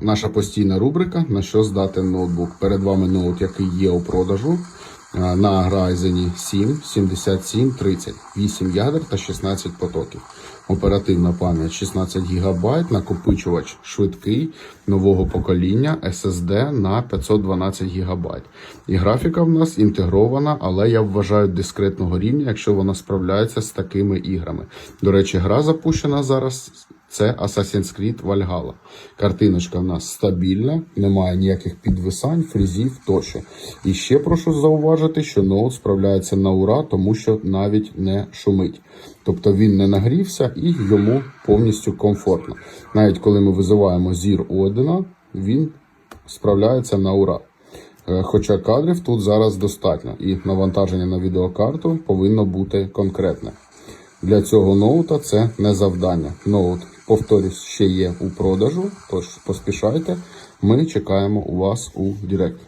Наша постійна рубрика на що здати ноутбук. Перед вами ноут, який є у продажу е, на Ryzen 7 7730, 8 ядер та 16 потоків. Оперативна пам'ять 16 ГБ, накопичувач швидкий нового покоління SSD на 512 ГБ. І графіка в нас інтегрована, але я вважаю дискретного рівня, якщо вона справляється з такими іграми. До речі, гра запущена зараз це Assassin's Creed Valhalla. Картиночка в нас стабільна, немає ніяких підвисань, фрізів тощо. І ще прошу зауважити, що ноут справляється на ура, тому що навіть не шумить. Тобто він не нагрівся і йому повністю комфортно. Навіть коли ми визиваємо зір Одина, він справляється на ура. Е, Хоча кадрів тут зараз достатньо, і навантаження на відеокарту повинно бути конкретне. Для цього ноута це не завдання. Ноут, повторюсь, ще є у продажу, тож поспішайте. Ми чекаємо у вас у Директ.